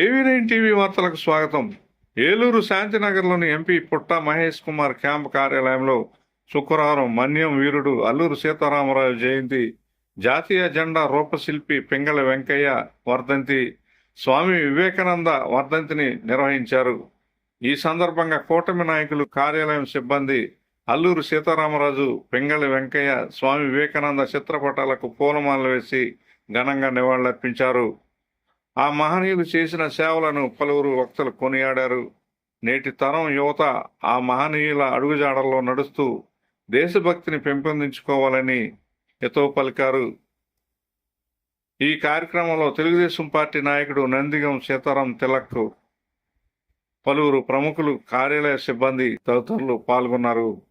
ఏవీ nine TV వార్తలకు స్వాగతం. ఏలూరు శాంతినగర్లోని ఎంపీ పుట్ట మహేష్ కుమార్ క్యాంప్ కార్యాలయంలో శుక్రవారం మన్యం వీరుడు అల్లూరు సీతారామరాజు జయంతి జాతీయ జెండా రూపశిల్పి పింగళ వెంకయ్య వర్ధంతి స్వామి వివేకానంద వర్ధంతిని నిర్వహించారు. ఈ సందర్భంగా కూటమి నాయకులు కార్యాలయం సిబ్బంది అల్లూరు సీతారామరాజు పింగళి వెంకయ్య స్వామి వివేకానంద చిత్రపటాలకు పూలమాలలు వేసి ఘనంగా నివాళులర్పించారు. ఆ మహనీయులు చేసిన సేవలను పలువురు వక్తలు కొనియాడారు. నేటి తరం యువత ఆ మహనీయుల అడుగుజాడల్లో నడుస్తూ దేశభక్తిని పెంపొందించుకోవాలని ఎతో పలికారు. ఈ కార్యక్రమంలో తెలుగుదేశం పార్టీ నాయకుడు నందిగం సీతారాం తిలక్ పలువురు ప్రముఖులు కార్యాలయ సిబ్బంది తదితరులు పాల్గొన్నారు.